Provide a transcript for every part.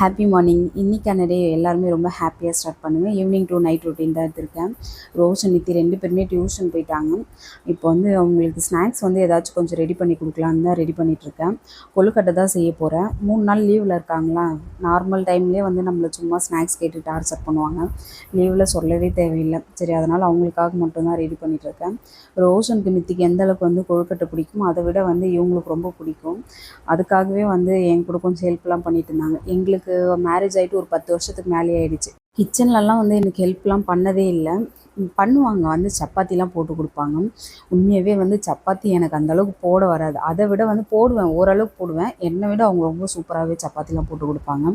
Happy morning இன்றைக்கான டே எல்லாருமே ரொம்ப ஹாப்பியாக ஸ்டார்ட் பண்ணுவேன். ஈவினிங் டு நைட் ரொட்டீன் தான் எடுத்திருக்கேன். ரோஷன் நித்தி ரெண்டு பேருமே டியூஷன் போயிட்டாங்க. இப்போ வந்து அவங்களுக்கு ஸ்நாக்ஸ் வந்து ஏதாச்சும் கொஞ்சம் ரெடி பண்ணி கொடுக்கலான்னு தான் ரெடி பண்ணிகிட்ருக்கேன் கொழுக்கட்டை தான் செய்ய போகிறேன் மூணு நாள் லீவில் இருக்காங்களா? நார்மல் டைம்லேயே வந்து நம்மளை சும்மா ஸ்நாக்ஸ் கேட்டு டார்ச்சர் பண்ணுவாங்க. லீவில் சொல்லவே தேவையில்லை. சரி அதனால் அவங்களுக்காக மட்டும்தான் ரெடி பண்ணிகிட்ருக்கேன் ரோஷனுக்கு நித்திக்கு எந்த அளவுக்கு வந்து கொழுக்கட்டை பிடிக்குமோ அதை விட வந்து இவங்களுக்கு ரொம்ப பிடிக்கும். அதுக்காகவே வந்து என் கூட கொஞ்சம் ஹெல்ப்லாம் பண்ணிட்டு இருந்தாங்க. எங்களுக்கு மேரேஜ் ஆகிட்டு ஒரு பத்து வருஷத்துக்கு மேலே ஆயிடுச்சு. கிச்சன்லலாம் வந்து எனக்கு ஹெல்ப்லாம் பண்ணதே இல்லை. பண்ணுவாங்க. வந்து சப்பாத்திலாம் போட்டு கொடுப்பாங்க. உண்மையாகவே வந்து சப்பாத்தி எனக்கு அந்தளவுக்கு போட வராது. அதை விட வந்து போடுவேன். ஓரளவுக்கு போடுவேன். என்னை விட அவங்க ரொம்ப சூப்பராகவே சப்பாத்திலாம் போட்டு கொடுப்பாங்க.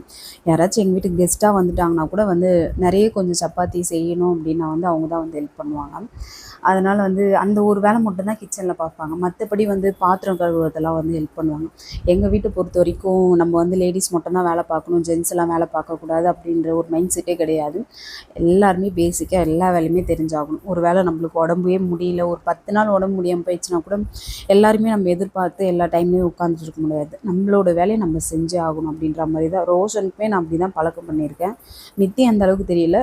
யாராச்சும் எங்கள் வீட்டுக்கு கெஸ்ட்டாக வந்துட்டாங்கன்னா கூட வந்து நிறைய கொஞ்சம் சப்பாத்தி செய்யணும் அப்படின்னா வந்து அவங்க தான் வந்து ஹெல்ப் பண்ணுவாங்க. அதனால் வந்து அந்த ஒரு வேலை மட்டும்தான் கிச்சனில் பார்ப்பாங்க. மற்றபடி வந்து பாத்திரம் கழுவுறதெல்லாம் வந்து ஹெல்ப் பண்ணுவாங்க. எங்கள் வீட்டை பொறுத்த வரைக்கும் நம்ம வந்து லேடிஸ் மட்டும்தான் வேலை பார்க்கணும். ஜென்ஸ் எல்லாம் வேலை பார்க்கக்கூடாது அப்படின்ற ஒரு மைண்ட் செட்டே கிடையாது. எல்லாருமே பேசிக்காக எல்லா வேலையுமே தெரிஞ்சாகணும். ஒரு வேளை நம்மளுக்கு உடம்பே முடியல ஒரு பத்து நாள் உடம்பு முடியாமல் போயிடுச்சுன்னா கூட எல்லாருமே நம்ம எதிர்பார்த்து எல்லா டைம்லேயும் உட்காந்துட்டு இருக்க முடியாது. நம்மளோட வேலையை நம்ம செஞ்சே ஆகணும் அப்படின்ற மாதிரி தான். ரோஷனுக்குமே நான் அப்படி தான் பழக்கம் பண்ணியிருக்கேன். மித்தி அந்த அளவுக்கு தெரியல.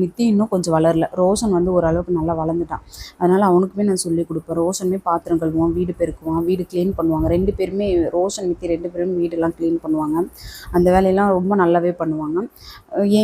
மித்தி இன்னும் கொஞ்சம் வளரல. ரோஷன் வந்து ஓரளவுக்கு நல்லா வளர்ந்துட்டான். அதனால் அவனுக்குமே நான் சொல்லி கொடுப்பேன். ரோஷனுமே பாத்திரம் கழுவுவான் வீடு பெருக்குவான் வீடு க்ளீன் பண்ணுவாங்க. ரெண்டு பேருமே ரோஷன் மித்தி ரெண்டு பேருமே வீடெல்லாம் க்ளீன் பண்ணுவாங்க. அந்த வேலையெல்லாம் ரொம்ப நல்லாவே பண்ணுவாங்க.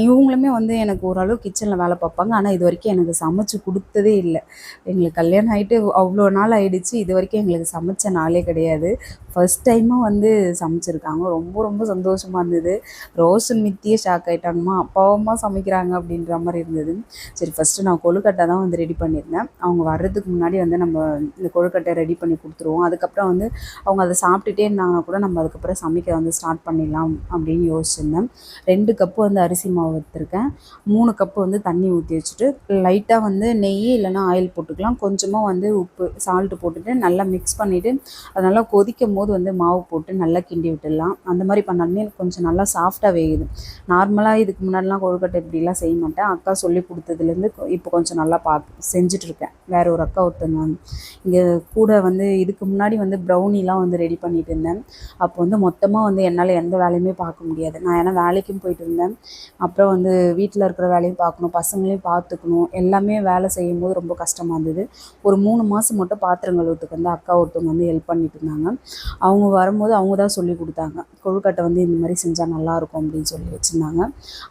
இவங்களுமே வந்து எனக்கு ஓரளவு கிச்சனில் வேலை பார்ப்பாங்க. ஆனால் இது வரைக்கும் எனக்கு சமைச்சு கொடுத்ததே இல்லை. எங்களுக்கு கல்யாணம் ஆகிட்டு அவ்வளோ நாள் ஆகிடுச்சு இது வரைக்கும் எங்களுக்கு சமைச்ச நாளே கிடையாது. ஃபஸ்ட் டைமாக வந்து சமைச்சிருக்காங்க. ரொம்ப ரொம்ப சந்தோஷமாக இருந்தது. ரோஷன் மித்தியே ஷாக் ஆகிட்டாங்கம்மா அப்பாவம்மா சமைக்கிறாங்க அப்படின்ற மாதிரி இருந்தது. சரி ஃபஸ்ட்டு நான் கொழுக்கட்டை தான் வந்து ரெடி பண்ணியிருந்தேன். அவங்க வர்றதுக்கு முன்னாடி வந்து நம்ம இந்த கொழுக்கட்டை ரெடி பண்ணி கொடுத்துருவோம். அதுக்கப்புறம் வந்து அவங்க அதை சாப்பிட்டுட்டே இருந்தாங்கன்னா கூட நம்ம அதுக்கப்புறம் சமைக்க வந்து ஸ்டார்ட் பண்ணிடலாம் அப்படின்னு யோசிச்சிருந்தேன். ரெண்டு கப்பு வந்து அரிசி மாவு எடுத்திருக்கேன். மூணு கப்பு வந்து தண்ணி ஊற்றி வச்சுட்டு லைட் லைட்டாக வந்து நெய் இல்லைன்னா ஆயில் போட்டுக்கலாம். கொஞ்சமாக வந்து உப்பு சால்ட்டு போட்டுட்டு நல்லா மிக்ஸ் பண்ணிவிட்டு அது நல்லா கொதிக்கும் போது வந்து மாவு போட்டு நல்லா கிண்டி விட்டுடலாம். அந்த மாதிரி பண்ணாலுமே கொஞ்சம் நல்லா சாஃப்டாக வேகுது. நார்மலாக இதுக்கு முன்னாடிலாம் கொழுக்கட்டை இப்படிலாம் செய்ய மாட்டேன். அக்கா சொல்லி கொடுத்ததுலேருந்து இப்போ கொஞ்சம் நல்லா பா செஞ்சிட்ருக்கேன். வேற ஒரு அக்கா ஒருத்தங்க இங்கே கூட வந்து இதுக்கு முன்னாடி வந்து ப்ரௌனிலாம் வந்து ரெடி பண்ணிட்டு இருந்தேன். அப்போ வந்து மொத்தமாக வந்து என்னால் எந்த வேலையுமே பார்க்க முடியாது. நான் ஏன்னா வேலைக்கும் போயிட்டு இருந்தேன். அப்புறம் வந்து வீட்டில் இருக்கிற வேலையும் பார்க்கணும். பசங்களையும் பார்த்துக்கணும். எல்லாமே வேலை செய்யும் போது ரொம்ப கஷ்டமாக இருந்தது. ஒரு மூணு மாதம் மட்டும் பாத்திரம் கழுவுறதுக்கு வந்து அக்கா ஒருத்தவங்க வந்து ஹெல்ப் பண்ணிட்டு இருந்தாங்க. அவங்க வரும்போது அவங்க தான் சொல்லி கொடுத்தாங்க. கொழுக்கட்டை வந்து இந்த மாதிரி செஞ்சால் நல்லாயிருக்கும் அப்படின்னு சொல்லி வச்சுருந்தாங்க.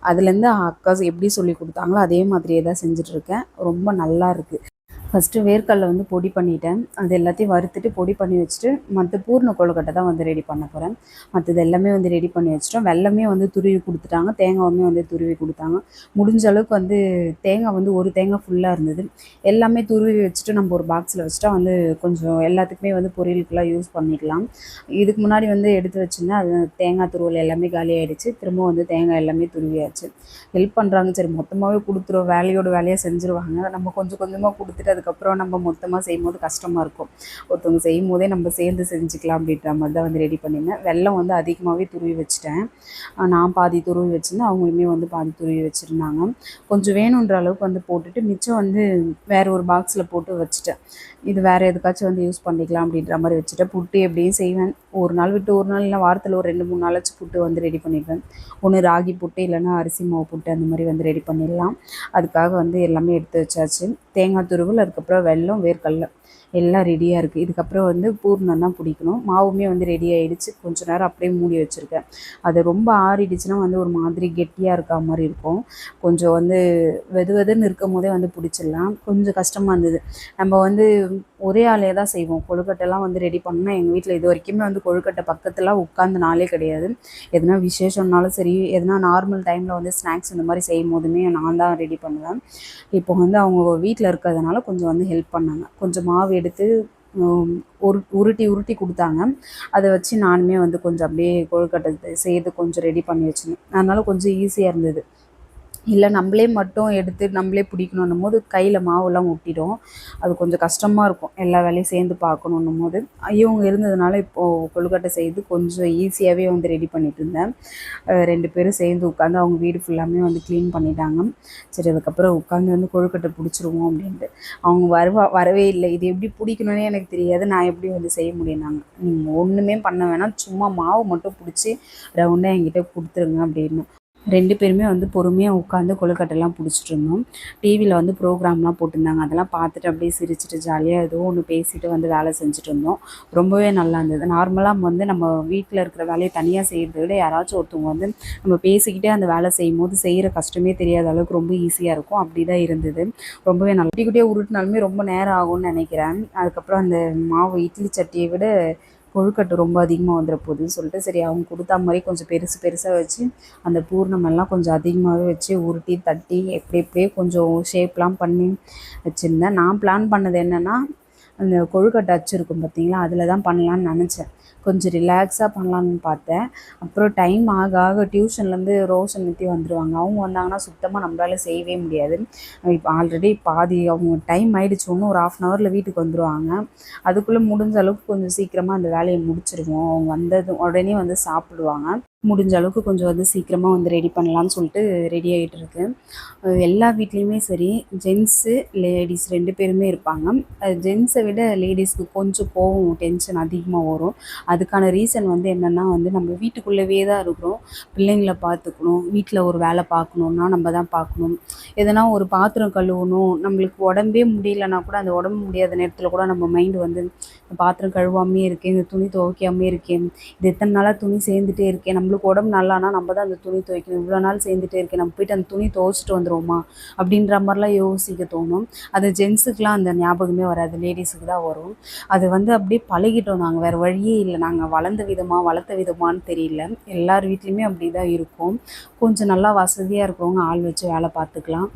அதுலேருந்து அக்கா எப்படி சொல்லி கொடுத்தாங்களோ அதே மாதிரியே தான் செஞ்சுட்ருக்கேன் ரொம்ப நல்லா இருக்குது ஃபஸ்ட்டு வேர்க்கடலை வந்து பொடி பண்ணிட்டேன். அது எல்லாத்தையும் வறுத்துட்டு பொடி பண்ணி வச்சுட்டு மற்ற பூர்ண கொழுக்கட்டை தான் வந்து ரெடி பண்ண போகிறேன் மற்றது எல்லாமே வந்து ரெடி பண்ணி வச்சிட்டோம். வெள்ளமே வந்து துருவி கொடுத்துட்டாங்க. தேங்காவுமே வந்து துருவி கொடுத்தாங்க. முடிஞ்ச அளவுக்கு வந்து தேங்காய் வந்து ஒரு தேங்காய் ஃபுல்லாக இருந்தது. எல்லாமே துருவி வச்சுட்டு நம்ம ஒரு பாக்ஸில் வச்சுட்டா வந்து கொஞ்சம் எல்லாத்துக்குமே வந்து பொரியலுக்கெல்லாம் யூஸ் பண்ணிக்கலாம். இதுக்கு முன்னாடி வந்து எடுத்து வச்சுருந்தேன் அது தேங்காய் துருவல் எல்லாமே காலி திரும்ப வந்து தேங்காய் எல்லாமே துருவியாச்சு. ஹெல்ப் பண்ணுறாங்க சரி மொத்தமாகவே கொடுத்துருவோம் வேலையோட வேலையாக செஞ்சுருவாங்க. நம்ம கொஞ்சம் கொஞ்சமாக கொடுத்துட்டு அதுக்கப்புறம் நம்ம மொத்தமாக செய்யும் போது கஷ்டமாக இருக்கும். ஒருத்தவங்க செய்யும் போதே நம்ம சேர்ந்து செஞ்சுக்கலாம் அப்படின்ற மாதிரி தான் வந்து ரெடி பண்ணியிருந்தேன். வெல்லம் வந்து அதிகமாகவே துருவி வச்சுட்டேன். நான் பாதி துருவி வச்சுருந்தேன். அவங்களுமே வந்து பாதி துருவி வச்சுருந்தாங்க. கொஞ்சம் வேணுன்ற அளவுக்கு வந்து போட்டுட்டு மிச்சம் வந்து வேறு ஒரு பாக்ஸில் போட்டு வச்சுட்டேன். இது வேறு எதுக்காச்சும் வந்து யூஸ் பண்ணிக்கலாம் அப்படின்ற மாதிரி வச்சுட்டேன். புட்டு எப்படியும் செய்வேன். ஒரு நாள் விட்டு ஒரு நாள் இல்லை வாரத்தில் ஒரு ரெண்டு மூணு நாளாச்சும் புட்டு வந்து ரெடி பண்ணிடுவேன். ஒன்று ராகி புட்டு இல்லைன்னா அரிசி மாவு புட்டு அந்த மாதிரி வந்து ரெடி பண்ணிடலாம். அதுக்காக வந்து எல்லாமே எடுத்து வச்சாச்சு. தேங்காய் துருவல் அதுக்கப்புறம் வெல்லம் வேர்க்கடலை. எல்லாம் ரெடியாக இருக்குது இதுக்கப்புறம் வந்து பூர்ணம் தான் பிடிக்கணும். மாவுமே வந்து ரெடி ஆகிடுச்சு கொஞ்ச நேரம் அப்படியே மூடி வச்சுருக்கேன். அது ரொம்ப ஆறிடுச்சுன்னா வந்து ஒரு மாதிரி கெட்டியாக இருக்கா மாதிரி இருக்கும். கொஞ்சம் வந்து வெது வெதுன்னு இருக்கும் போதே வந்து பிடிச்சிடலாம். கொஞ்சம் கஷ்டமாக இருந்தது. நம்ம வந்து ஒரே ஆளே தான் செய்வோம். கொழுக்கட்டைலாம் வந்து ரெடி பண்ணால் எங்கள் வீட்டில் இது வரைக்குமே வந்து கொழுக்கட்டை பக்கத்தில் உட்காந்து நாளே கிடையாது. எதனா விசேஷம்னாலும் சரி எதனா நார்மல் டைமில் வந்து ஸ்நாக்ஸ் இந்த மாதிரி செய்யும் போதுமே நான் தான் ரெடி பண்ணுவேன். இப்போ வந்து அவங்க வீட்டில் இருக்கிறதுனால கொஞ்சம் வந்து ஹெல்ப் பண்ணாங்க. கொஞ்சம் மாவு எடுத்து உரு உருட்டி உருட்டி கொடுத்தாங்க. அதை வச்சு நானுமே வந்து கொஞ்சம் அப்படியே கொழுக்கட்டை செய்து கொஞ்சம் ரெடி பண்ணி வச்சுருந்தேன். அதனால் கொஞ்சம் ஈஸியாக இருந்தது. இல்லை நம்மளே மட்டும் எடுத்து நம்மளே பிடிக்கணுன்னும் போது கையில் மாவுலாம் ஒட்டிடும். அது கொஞ்சம் கஷ்டமாக இருக்கும். எல்லா வேலையும் சேர்ந்து பார்க்கணுன்னும் போது இவங்க இருந்ததுனால இப்போது கொழுக்கட்டை செய்து கொஞ்சம் ஈஸியாகவே வந்து ரெடி பண்ணிட்டு இருந்தேன். ரெண்டு பேரும் சேர்ந்து உட்காந்து அவங்க வீடு ஃபுல்லாமே வந்து க்ளீன் பண்ணிட்டாங்க. சரி அதுக்கப்புறம் உட்காந்து வந்து கொழுக்கட்டை பிடிச்சிருவோம் அப்படின்ட்டு. அவங்க வருவா வரவே இல்லை. இது எப்படி பிடிக்கணும்னே எனக்கு தெரியாது. நான் எப்படி வந்து செய்ய முடியும்னாங்க நீங்கள் ஒன்றுமே பண்ண வேணாம். சும்மா மாவு மட்டும் பிடிச்சி ரவுண்டாக என்கிட்ட கொடுத்துருங்க அப்படின்னு. ரெண்டு பேருமே வந்து பொறுமையாக உட்காந்து கொழுக்கட்டைலாம் பிடிச்சிட்டு இருந்தோம் டிவியில் வந்து ப்ரோக்ராம்லாம் போட்டிருந்தாங்க. அதெல்லாம் பார்த்துட்டு அப்படியே சிரிச்சிட்டு ஜாலியாக ஏதோ ஒன்று பேசிட்டு வந்து வேலை செஞ்சுட்டு இருந்தோம் ரொம்பவே நல்லா இருந்தது. நார்மலாக வந்து நம்ம வீட்டில் இருக்கிற வேலையை தனியாக செய்கிறத விட யாராச்சும் ஒருத்தவங்க வந்து நம்ம பேசிக்கிட்டே அந்த வேலை செய்யும் போது செய்கிற கஷ்டமே தெரியாத அளவுக்கு ரொம்ப ஈஸியாக இருக்கும். அப்படி தான் இருந்தது. ரொம்பவே நல்லா குட்டி குட்டியாக உருட்டினாலுமே ரொம்ப நேரம் ஆகும்னு நினைக்கிறேன். அதுக்கப்புறம் அந்த மாவு இட்லி சட்டியை விட கொழுக்கட்டை ரொம்ப அதிகமாக வந்துட போகுதுன்னு சொல்லிட்டு சரி அவங்க கொடுத்தா மாதிரி கொஞ்சம் பெருசு பெருசாக வச்சு அந்த பூர்ணமெல்லாம் கொஞ்சம் அதிகமாகவே வச்சு உருட்டி தட்டி எப்படி எப்படியே கொஞ்சம் ஷேப்லாம் பண்ணி வச்சுருந்தேன். நான் பிளான் பண்ணது என்னென்னா அந்த கொழுக்கட்டை அச்சு இருக்கும் பார்த்தீங்களா அதில் தான் பண்ணலான்னு நினச்சேன். கொஞ்சம் ரிலாக்ஸாக பண்ணலான்னு பார்த்தேன். அப்புறம் டைம் ஆக ஆக டியூஷன்லேருந்து ரோஷன் நித்தி வந்துடுவாங்க அவங்க வந்தாங்கன்னா சுத்தமாக நம்மளால செய்யவே முடியாது. இப்போ ஆல்ரெடி பாதி அவங்க டைம் ஆகிடுச்சு ஒன்று ஒரு ஆஃப் அன் ஹவரில் வீட்டுக்கு வந்துடுவாங்க அதுக்குள்ளே முடிஞ்ச அளவுக்கு கொஞ்சம் சீக்கிரமாக அந்த வேலையை முடிச்சிருவோம். அவங்க வந்ததும் உடனே வந்து சாப்பிடுவாங்க. முடிஞ்ச அளவுக்கு கொஞ்சம் வந்து சீக்கிரமாக வந்து ரெடி பண்ணலான்னு சொல்லிட்டு ரெடி ஆகிட்டு இருக்கு. எல்லா வீட்லேயுமே சரி ஜென்ஸு லேடிஸ் ரெண்டு பேருமே இருப்பாங்க. ஜென்ஸை விட லேடிஸ்க்கு கொஞ்சம் கோவம் டென்ஷன் அதிகமாக வரும். அதுக்கான ரீசன் வந்து என்னென்னா வந்து நம்ம வீட்டுக்குள்ளவே தான் இருக்கிறோம். பிள்ளைங்கள பார்த்துக்கணும் வீட்டில் ஒரு வேலை பார்க்கணுன்னா நம்ம தான் பார்க்கணும். எதனா ஒரு பாத்திரம் கழுவணும் நம்மளுக்கு உடம்பே முடியலன்னா கூட அந்த உடம்பு முடியாத நேரத்தில் கூட நம்ம மைண்டு வந்து பாத்திரம் கழுவாமே இருக்கேன் இந்த துணி துவைக்காமே இருக்கேன். இது எத்தனை நாளாக துணி சேர்ந்துட்டே இருக்கேன். நம்மளுக்கு உடம்பு நல்லானா நம்ம தான் அந்த துணி துவைக்கணும். இவ்வளோ நாள் சேர்ந்துட்டே இருக்கேன். நம்ம போயிட்டு அந்த துணி துவைச்சிட்டு வந்துடுவோமா அப்படின்ற மாதிரிலாம் யோசிக்க தோணும். அது ஜென்ஸுக்கெலாம் அந்த ஞாபகமே வராது. லேடிஸுக்கு தான் வரும். அது வந்து அப்படியே பழகிட்டோம் நாங்கள் வேறு வழியே இல்லை. நாங்கள் வளர்ந்த விதமாக வளர்த்த விதமான்னு தெரியல. எல்லார் வீட்லேயுமே அப்படி தான் இருக்கும். கொஞ்சம் நல்லா வசதியாக இருக்கிறவங்க ஆள் வச்சு வேலை பார்த்துக்கலாம்.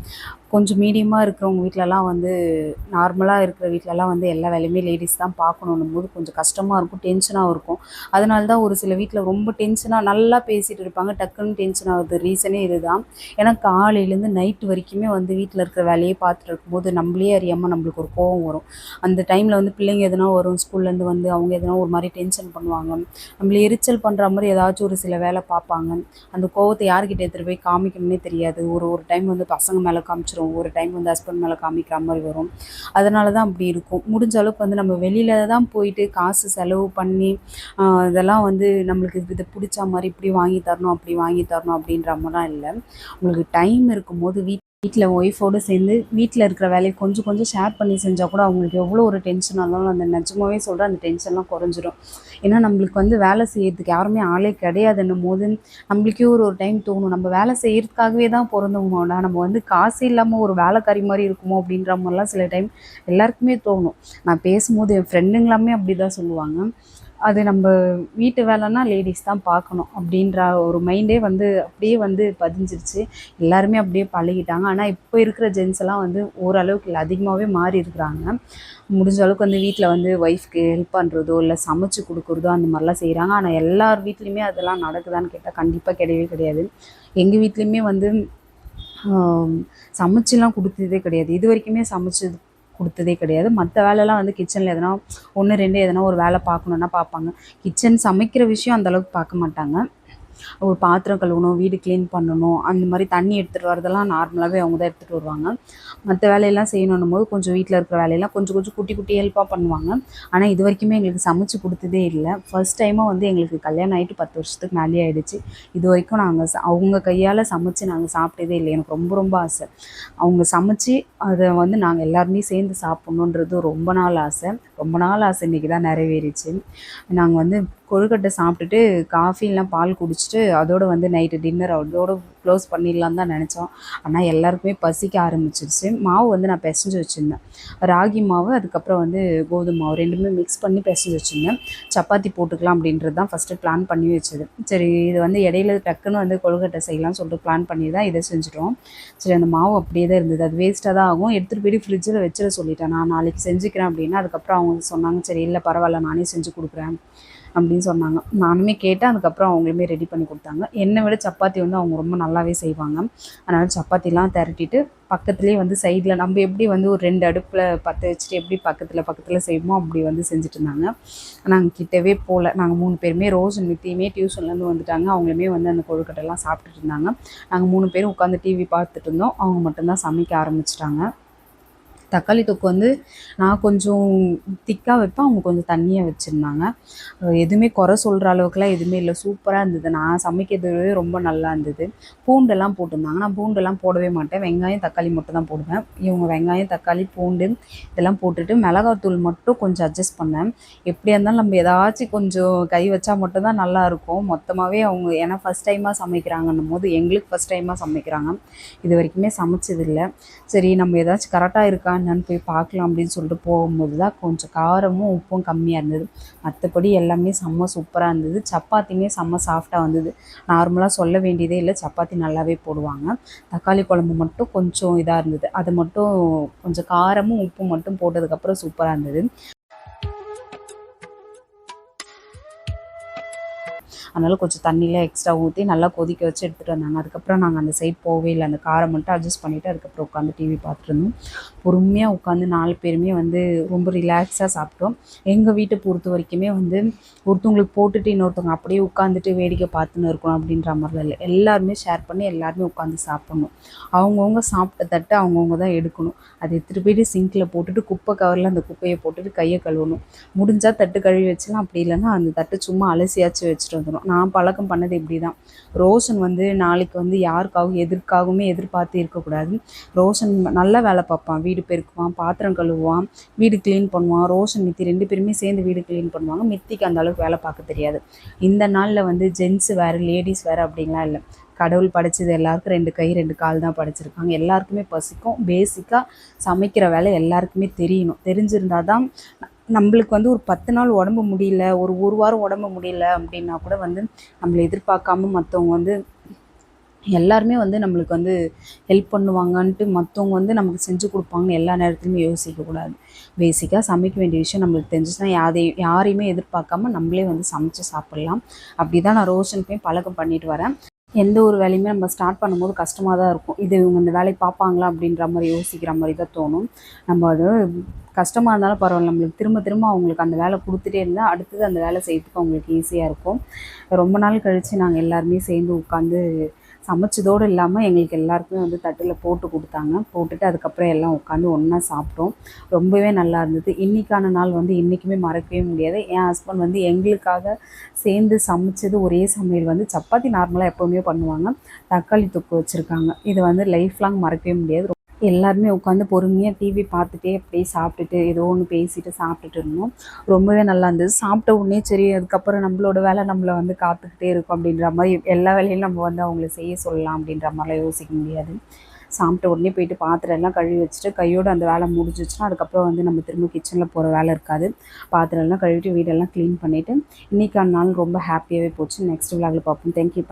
கொஞ்சம் மீடியமாக இருக்கிறவங்க வீட்டிலலாம் வந்து நார்மலாக இருக்கிற வீட்டிலலாம் வந்து எல்லா வேலையுமே லேடிஸ் தான் பார்க்கணுன்னும் போது கொஞ்சம் கஷ்டமாக இருக்கும் டென்ஷனாகவும் இருக்கும். அதனால தான் ஒரு சில வீட்டில் ரொம்ப டென்ஷனாக நல்லா பேசிகிட்டு இருப்பாங்க. டக்குன்னு டென்ஷன் ஆகுது ரீசனே இதுதான். ஏன்னா காலையிலேருந்து நைட்டு வரைக்குமே வந்து வீட்டில் இருக்கிற வேலையே பார்த்துட்டு இருக்கும்போது நம்மளே அறியாமல் நம்மளுக்கு ஒரு கோவம் வரும். அந்த டைமில் வந்து பிள்ளைங்க எதனா வரும் ஸ்கூல்லேருந்து வந்து அவங்க எதனா ஒரு மாதிரி டென்ஷன் பண்ணுவாங்க. நம்மள எரிச்சல் பண்ணுற மாதிரி ஏதாச்சும் ஒரு சில வேலை பார்ப்பாங்க. அந்த கோவத்தை யார்கிட்ட எடுத்துகிட்டு போய் காமிக்கணும்னே தெரியாது. ஒரு ஒரு டைம் வந்து பசங்க மேலே காமிச்சிரும் ஒரு டைம் வந்து ஹஸ்பண்ட் மேலே காமிக்கிற மாதிரி வரும். அதனால தான் அப்படி இருக்கும். முடிஞ்ச அளவுக்கு வந்து நம்ம வெளியில் தான் போயிட்டு காசு செலவு பண்ணி ஆஹ் இதெல்லாம் வந்து நம்மளுக்கு இதை பிடிச்ச மாதிரி இப்படி வாங்கி தரணும் அப்படி வாங்கி தரணும் அப்படின்ற மாதிரிலாம் இல்லை. உங்களுக்கு டைம் இருக்கும்போது வீட் வீட்டில் ஒய்ஃபோடு சேர்ந்து வீட்டில் இருக்கிற வேலையை கொஞ்சம் கொஞ்சம் ஷேர் பண்ணி செஞ்சால் கூட அவங்களுக்கு எவ்வளோ ஒரு டென்ஷன் இருந்தாலும் அந்த நிஜமாவே சொல்கிறேன் அந்த டென்ஷன்லாம் குறைஞ்சிரும். ஏன்னா நம்மளுக்கு வந்து வேலை செய்யறதுக்கு யாருமே ஆளே கிடையாதுன்னும் போது நம்மளுக்கே ஒரு ஒரு டைம் தோணும். நம்ம வேலை செய்கிறதுக்காகவே தான் பிறந்தவங்கடா நம்ம வந்து காசு இல்லாமல் ஒரு வேலைக்காரி மாதிரி இருக்குமோ அப்படின்ற மாதிரிலாம் சில டைம் எல்லாருக்குமே தோணும். நான் பேசும்போது என் ஃப்ரெண்டுங்களாமே அப்படி தான் சொல்லுவாங்க. அது நம்ம வீட்டு வேலைன்னா லேடிஸ் தான் பார்க்கணும் அப்படின்ற ஒரு மைண்டே வந்து அப்படியே வந்து பதிஞ்சிருச்சு. எல்லாருமே அப்படியே பழகிட்டாங்க. ஆனால் இப்போ இருக்கிற ஜென்ஸ் எல்லாம் வந்து ஓரளவுக்கு இல்லை அதிகமாகவே மாறி இருக்கிறாங்க. முடிஞ்ச அளவுக்கு வந்து வீட்டில் வந்து ஒய்ஃப்க்கு ஹெல்ப் பண்ணுறதோ இல்லை சமைச்சு கொடுக்குறதோ அந்த மாதிரிலாம் செய்கிறாங்க ஆனால் எல்லார் வீட்லேயுமே அதெல்லாம் நடக்குதான்னு கேட்டால் கண்டிப்பாக கிடையவே கிடையாது. எங்கள் வீட்லேயுமே வந்து சமைச்சுலாம் கொடுத்ததே கிடையாது. இது வரைக்குமே சமைச்சது கொடுத்ததே கிடையாது. மற்ற வேலைலாம் வந்து கிச்சனில் எதனா ஒன்று ரெண்டு எதனா ஒரு வேலை பார்க்கணுன்னா பார்ப்பாங்க. கிச்சன் சமைக்கிற விஷயம் அந்தளவுக்கு பார்க்க மாட்டாங்க. ஒரு பாத்திரம் கழுவணும் வீடு க்ளீன் பண்ணணும் அந்த மாதிரி தண்ணி எடுத்துகிட்டு வரதெல்லாம் நார்மலாகவே அவங்க தான் எடுத்துகிட்டு வருவாங்க. மற்ற வேலையெல்லாம் செய்யணுன்னும் போது கொஞ்சம் வீட்டில் இருக்கிற வேலையெல்லாம் கொஞ்சம் கொஞ்சம் குட்டி குட்டி ஹெல்ப்பாக பண்ணுவாங்க. ஆனால் இது வரைக்குமே எங்களுக்கு சமைச்சு கொடுத்ததே இல்லை. ஃபர்ஸ்ட் டைமாக வந்து எங்களுக்கு கல்யாணம் ஆகிட்டு பத்து வருஷத்துக்கு மேலே ஆகிடுச்சு இது வரைக்கும் நாங்கள் அவங்க கையால் சமைச்சு நாங்கள் சாப்பிட்டதே இல்லை. எனக்கு ரொம்ப ரொம்ப ஆசை. அவங்க சமைச்சு அதை வந்து நாங்கள் எல்லாருமே சேர்ந்து சாப்பிட்ணுன்றது ரொம்ப நாள் ஆசை. ரொம்ப நாள் ஆசை இன்றைக்கி தான் நிறைவேறிச்சு. நாங்கள் வந்து கொழுக்கட்டை சாப்பிட்டுட்டு காஃபிலாம் பால் குடிச்சிட்டு அதோடு வந்து நைட்டு டின்னர் அதோடு க்ளோஸ் பண்ணிடலான்னு தான் நினச்சோம். ஆனால் எல்லாருக்குமே பசிக்க ஆரம்பிச்சிருச்சு. மாவு வந்து நான் பிசைஞ்சு வச்சுருந்தேன். ராகி மாவு அதுக்கப்புறம் வந்து கோதுமை மாவு ரெண்டுமே மிக்ஸ் பண்ணி பிசைஞ்சு வச்சுருந்தேன். சப்பாத்தி போட்டுக்கலாம் அப்படின்றது தான் ஃபஸ்ட்டு பிளான் பண்ணி வச்சது. சரி இது வந்து இடையில டக்குன்னு வந்து கொழுக்கட்டை செய்யலாம்னு சொல்லிட்டு பிளான் பண்ணி தான் இதை செஞ்சுட்டோம். சரி அந்த மாவு அப்படியே தான் இருந்தது. அது வேஸ்ட்டாக தான் ஆகும். எடுத்துகிட்டு போய் ஃப்ரிட்ஜில் வச்சிட சொல்லிட்டேன். நான் நாளைக்கு செஞ்சுக்கிறேன் அப்படின்னா அதுக்கப்புறம் அவங்க சொன்னாங்க சரி இல்லை பரவாயில்ல நானே செஞ்சு கொடுக்குறேன். அப்படின்னு சொன்னாங்க. நானுமே கேட்டேன். அதுக்கப்புறம் அவங்களுமே ரெடி பண்ணி கொடுத்தாங்க. என்னை விட சப்பாத்தி வந்து அவங்க ரொம்ப நல்லா நல்லாவே செய்வாங்க. அதனால் சப்பாத்திலாம் திரட்டிட்டு பக்கத்துலேயே வந்து சைடில் நம்ம எப்படி வந்து ஒரு ரெண்டு அடுப்பில் பற்ற வச்சுட்டு எப்படி பக்கத்தில் பக்கத்தில் செய்வோமோ அப்படி வந்து செஞ்சுட்டு இருந்தாங்க. நாங்கள் கிட்டவே போகல நாங்கள் மூணு பேருமே ரோஸ் நித்தியுமே டியூஷன்லேருந்து வந்துட்டாங்க. அவங்களுமே வந்து அந்த கொழுக்கட்டைலாம் சாப்பிட்டுட்டு இருந்தாங்க. நாங்கள் மூணு பேரும் உட்காந்து டிவி பார்த்துட்டு இருந்தோம். அவங்க மட்டும்தான் சமைக்க ஆரம்பிச்சிட்டாங்க. தக்காளி தொக்கு வந்து நான் கொஞ்சம் திக்காக வைப்பேன். அவங்க கொஞ்சம் தண்ணியாக வச்சுருந்தாங்க. எதுவுமே குறை சொல்கிற அளவுக்குலாம் எதுவுமே இல்லை. சூப்பராக இருந்தது. நான் சமைக்கிறது ரொம்ப நல்லா இருந்தது. பூண்டெல்லாம் போட்டிருந்தாங்க. நான் பூண்டெல்லாம் போடவே மாட்டேன். வெங்காயம் தக்காளி மட்டும் தான் போடுவேன். இவங்க வெங்காயம் தக்காளி பூண்டு இதெல்லாம் போட்டுட்டு மிளகாத்தூள் மட்டும் கொஞ்சம் அட்ஜஸ்ட் பண்ணேன் எப்படியா இருந்தாலும் நம்ம ஏதாச்சும் கொஞ்சம் கை வச்சா மட்டும் தான் நல்லாயிருக்கும் மொத்தமாகவே அவங்க ஏன்னா ஃபஸ்ட் டைமாக சமைக்கிறாங்கன்னும் போது எங்களுக்கு ஃபஸ்ட் டைமாக சமைக்கிறாங்க. இது வரைக்குமே சமைச்சதில்லை சரி நம்ம ஏதாச்சும் கரெக்டாக இருக்கா? என்னன்னு போய் பார்க்கலாம் அப்படின்னு சொல்லிட்டு போகும்போது தான் கொஞ்சம் காரமும் உப்பும் கம்மியாக இருந்தது. மற்றபடி எல்லாமே செம்ம சூப்பராக இருந்தது. சப்பாத்தியுமே செம்ம சாஃப்டாக வந்தது. நார்மலாக சொல்ல வேண்டியதே இல்லை. சப்பாத்தி நல்லாவே போடுவாங்க. தக்காளி குழம்பு மட்டும் கொஞ்சம் இதாக இருந்தது. அது மட்டும் கொஞ்சம் காரமும் உப்பும் மட்டும் போட்டதுக்கப்புறம் சூப்பராக இருந்தது. அதனால் கொஞ்சம் தண்ணியில் எக்ஸ்ட்ரா ஊற்றி நல்லா கொதிக்க வச்சு எடுத்துகிட்டு வந்தாங்க. அதுக்கப்புறம் நாங்கள் அந்த சைட் போகவே இல்லை. அந்த காரை மட்டும் அட்ஜஸ்ட் பண்ணிவிட்டு அதுக்கப்புறம் உட்காந்து டிவி பார்த்துருந்தோம் பொறுமையாக உட்காந்து நாலு பேருமே வந்து ரொம்ப ரிலாக்ஸாக சாப்பிட்டோம். எங்கள் வீட்டை பொறுத்த வரைக்குமே வந்து ஒருத்தவங்களுக்கு போட்டுட்டு இன்னொருத்தவங்க அப்படியே உட்காந்துட்டு வேடிக்கை பார்த்துன்னு இருக்கணும் அப்படின்ற மாதிரிலாம் இல்லை. எல்லாருமே ஷேர் பண்ணி எல்லாருமே உட்காந்து சாப்பிட்ணும். அவங்கவுங்க சாப்பிட்ட தட்டை அவங்கவுங்க தான் எடுக்கணும். அதை எடுத்துகிட்டு போயிட்டு சிங்கில் போட்டுட்டு குப்பை கவரில் அந்த குப்பையை போட்டுட்டு கையை கழுவணும். முடிஞ்சால் தட்டு கழுவி வச்சலாம் அப்படி இல்லைன்னா அந்த தட்டு சும்மா அலசியாச்சும் வச்சுட்டு வந்துடும் நான் பழக்கம் பண்ணது இப்படி தான் ரோஷன் வந்து நாளைக்கு வந்து யாருக்காகவும் எதற்காகவுமே எதிர்பார்த்து இருக்கக்கூடாது. ரோஷன் நல்லா வேலை பார்ப்பான். வீடு பெருக்குவான் பாத்திரம் கழுவுவான் வீடு க்ளீன் பண்ணுவான். ரோஷன் மித்தி ரெண்டு பேருமே சேர்ந்து வீடு க்ளீன் பண்ணுவாங்க. மித்திக்கு அந்த அளவுக்கு வேலை பார்க்க தெரியாது. இந்த நாளில் வந்து ஜென்ஸ் வேறு லேடிஸ் வேறு அப்படின்லாம் இல்லை. கடவுள் படைச்சது எல்லாருக்கும் ரெண்டு கை ரெண்டு கால் தான் படைச்சிருக்காங்க. எல்லாருக்குமே பசிக்கும். பேசிக்காக சமைக்கிற வேலை எல்லாருக்குமே தெரியணும். தெரிஞ்சிருந்தால் தான் நம்மளுக்கு வந்து ஒரு பத்து நாள் உடம்பு முடியல ஒரு ஒரு வாரம் உடம்பு முடியல அப்படின்னா கூட வந்து நம்மளை எதிர்பார்க்காம மற்றவங்க வந்து எல்லாருமே வந்து நம்மளுக்கு வந்து ஹெல்ப் பண்ணுவாங்கன்ட்டு மற்றவங்க வந்து நமக்கு செஞ்சு கொடுப்பாங்கன்னு எல்லா நேரத்துலையுமே யோசிக்கக்கூடாது பேசிக்காக சமைக்க வேண்டிய விஷயம் நம்மளுக்கு தெரிஞ்சுச்சுன்னா யாரையும் யாரையுமே எதிர்பார்க்காம நம்மளே வந்து சமைச்சு சாப்பிட்லாம். அப்படி தான் நான் ரோஷனுக்குமே பழக்கம் பண்ணிட்டு வரேன். எந்த ஒரு வேலையுமே நம்ம ஸ்டார்ட் பண்ணும்போது கஷ்டமாக தான் இருக்கும். இது இவங்க இந்த வேலையை பார்ப்பாங்களா அப்படின்ற மாதிரி யோசிக்கிற மாதிரி தான் தோணும். நம்ம அது கஷ்டமாக இருந்தாலும் பரவாயில்ல. நம்மளுக்கு திரும்ப திரும்ப அவங்களுக்கு அந்த வேலை கொடுத்துட்டே இருந்தால் அடுத்தது அந்த வேலை செய்யறதுக்கு அவங்களுக்கு ஈஸியாக இருக்கும். ரொம்ப நாள் கழித்து நாங்கள் எல்லாருமே சேர்ந்து உட்காந்து சமைச்சதோடு இல்லாமல் எங்களுக்கு எல்லாருக்குமே வந்து தட்டில் போட்டு கொடுத்தாங்க. போட்டுட்டு அதுக்கப்புறம் எல்லாம் உட்காந்து ஒன்றா சாப்பிட்டோம். ரொம்பவே நல்லா இருந்தது. இன்றைக்கான நாள் வந்து இன்றைக்குமே மறக்கவே முடியாது. என் ஹஸ்பண்ட் வந்து எங்களுக்காக சேர்ந்து சமைச்சது ஒரே சமையல் வந்து சப்பாத்தி நார்மலாக எப்போவுமே பண்ணுவாங்க. தக்காளி தொக்கு வச்சுருக்காங்க. இது வந்து லைஃப் லாங் மறக்கவே முடியாது. எல்லாருமே உட்காந்து பொறுமையாக டிவி பார்த்துட்டே அப்படியே சாப்பிட்டுட்டு ஏதோ ஒன்று பேசிட்டு சாப்பிட்டுட்டு இருந்தோம். ரொம்பவே நல்லா இருந்தது. சாப்பிட்ட உடனே சரி அதுக்கப்புறம் நம்மளோட வேலை நம்மளை வந்து காத்துக்கிட்டே இருக்கும் அப்படின்ற மாதிரி எல்லா வேலையும் நம்ம வந்து அவங்கள செய்ய சொல்லலாம் அப்படின்ற மாதிரிலாம் யோசிக்க முடியாது. சாப்பிட்ட உடனே போயிட்டு பாத்திரம் எல்லாம் கழுவி வச்சுட்டு கையோடு அந்த வேலை முடிஞ்சிச்சுன்னா அதுக்கப்புறம் வந்து நம்ம திரும்ப கிச்சனில் போகிற வேலை இருக்காது. பாத்திரம் எல்லாம் கழுவிட்டு வீடெல்லாம் க்ளீன் பண்ணிவிட்டு இன்றைக்கான நாள் ரொம்ப ஹாப்பியாகவே போச்சு. நெக்ஸ்ட் விளாகில் பார்ப்போம். தேங்க்யூ